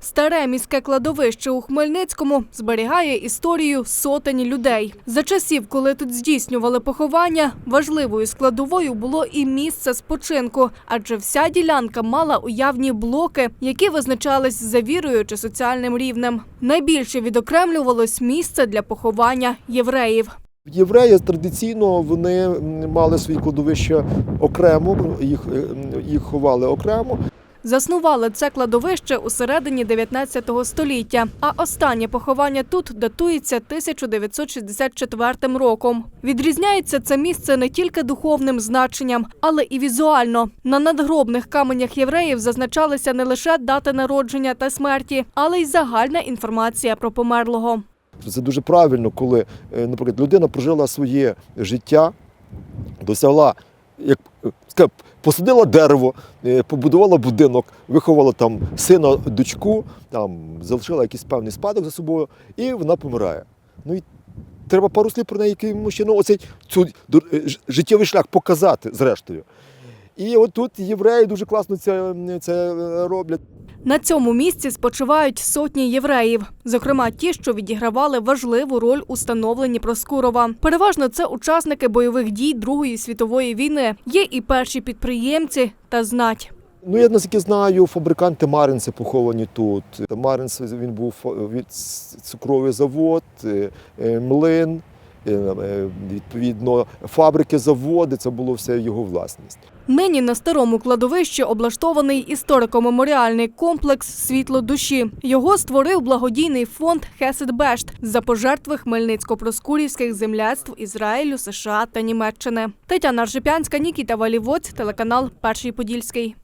Старе міське кладовище у Хмельницькому зберігає історію сотень людей. За часів, коли тут здійснювали поховання, важливою складовою було і місце спочинку, адже вся ділянка мала уявні блоки, які визначались за вірою чи соціальним рівнем. Найбільше відокремлювалось місце для поховання євреїв. Євреї традиційно вони мали свої кладовища окремо, їх, е, їх ховали окремо. Заснували це кладовище у середині 19 століття, а останнє поховання тут датується 1964 роком. Відрізняється це місце не тільки духовним значенням, але і візуально. На надгробних каменях євреїв зазначалися не лише дати народження та смерті, але й загальна інформація про померлого. Це дуже правильно, коли, е, наприклад, людина прожила своє життя, досягла, як сказав, посадила дерево, е, побудувала будинок, виховала там сина, дочку, там залишила якийсь певний спадок за собою, і вона помирає. Ну і треба пару слів про неї якимось чином оцей цю е, життєвий шлях показати, зрештою. І от тут євреї дуже класно це, це е, роблять. На цьому місці спочивають сотні євреїв, зокрема ті, що відігравали важливу роль у становленні Проскурова. Переважно це учасники бойових дій Другої світової війни. Є і перші підприємці та знать. Ну, я наскільки знаю, фабриканти Маринси поховані тут. Маринс він був від цукровий завод, е, е, млин, е, е, відповідно, фабрики, заводи, це було все його власність. Нині на старому кладовищі облаштований історико-меморіальний комплекс Світло душі. Його створив благодійний фонд Хесед Бешт за пожертви хмельницько-проскурівських земляцтв Ізраїлю, США та Німеччини. Тетяна Ржепянська, Нікіта Валівоць, телеканал Перший Подільський.